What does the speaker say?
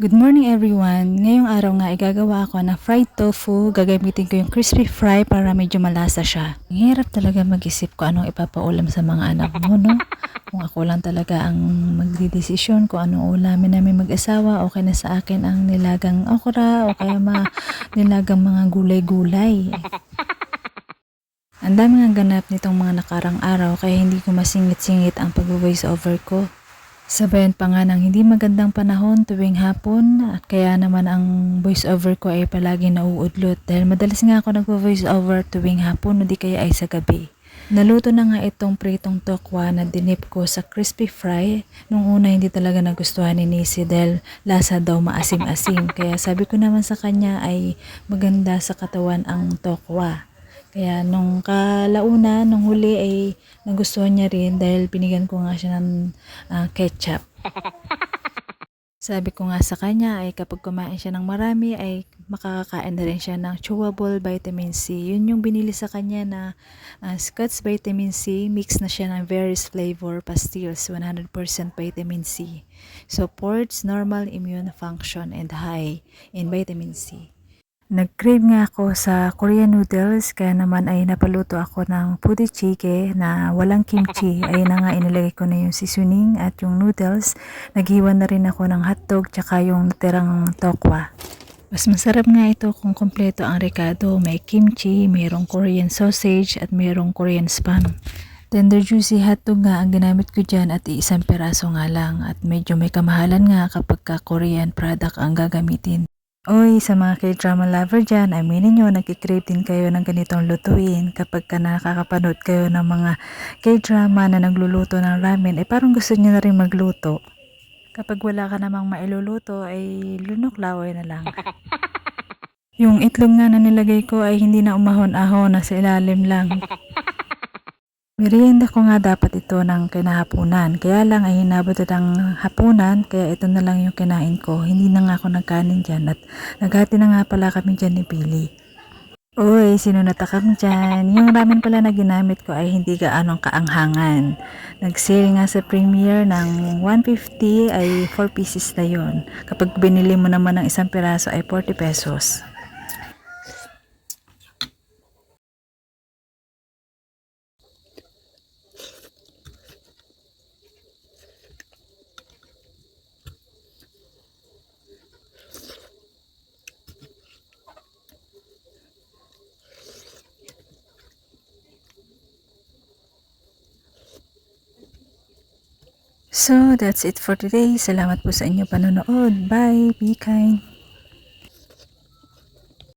Good morning everyone! Ngayong araw nga igagawa ako ng fried tofu. Gagamitin ko yung crispy fry para medyo malasa siya. Hirap talaga mag-isip ko anong ipapaulam sa mga anak mo, no? Kung ako lang talaga ang magdidesisyon kung anong ulamin namin mag-asawa, okay na sa akin ang nilagang okra o kaya ma nilagang mga gulay-gulay. Ang dami nga ganap nitong mga nakarang araw kaya hindi ko masingit-singit ang pag-voice over ko. Sabayan pa nga ng hindi magandang panahon tuwing hapon at kaya naman ang voice over ko ay palagi nauudlot dahil madalas nga ako nagvo-voice over tuwing hapon o di kaya ay sa gabi. Naluto na nga itong pritong tokwa na dinip ko sa crispy fry. Nung una hindi talaga nagustuhan ni Nisi dahil lasa daw maasim-asim. Kaya sabi ko naman sa kanya ay maganda sa katawan ang tokwa. Kaya nung kalauna, nung huli ay nagustuhan niya rin dahil binigyan ko nga siya ng ah, ketchup. Sabi ko nga sa kanya ay kapag kumain siya ng marami ay makakakain na rin siya ng chewable vitamin C. Yun yung binili sa kanya na uh, Scott's vitamin C. Mix na siya ng various flavor pastilles, 100% vitamin C. Supports normal immune function and high in vitamin C. Nag-crave nga ako sa Korean noodles kaya naman ay napaluto ako ng pudichike na walang kimchi. Ayun na nga inilagay ko na yung seasoning at yung noodles. Naghiwa na rin ako ng hotdog tsaka yung natirang tokwa. Mas masarap nga ito kung kompleto ang recado. May kimchi, mayroong Korean sausage at mayroong Korean spam. Tender juicy hotdog nga ang ginamit ko dyan at isang peraso nga lang at medyo may kamahalan nga kapag ka Korean product ang gagamitin. Oy, sa mga k-drama lover dyan, aminin nyo, nagkikrave din kayo ng ganitong lutuin. Kapag ka nakakapanood kayo ng mga k-drama na nagluluto ng ramen, eh parang gusto nyo na rin magluto. Kapag wala ka namang mailuluto, ay lunok laway na lang. Yung itlog nga na nilagay ko ay hindi na umahon-ahon, nasa ilalim lang. Merienda ko nga dapat ito ng kinahapunan. Kaya lang ay hinabot ito ng hapunan, kaya ito na lang yung kinain ko. Hindi na nga ako nagkanin dyan at naghati na nga pala kami dyan ni Pili. Uy, sino natakam dyan? Yung ramen pala na ginamit ko ay hindi gaanong kaanghangan. Nag-sale nga sa premiere ng 150 ay 4 pieces na yon. Kapag binili mo naman ng isang piraso ay 40 pesos. So, that's it for today. Salamat po sa inyong panonood. Bye! Be kind!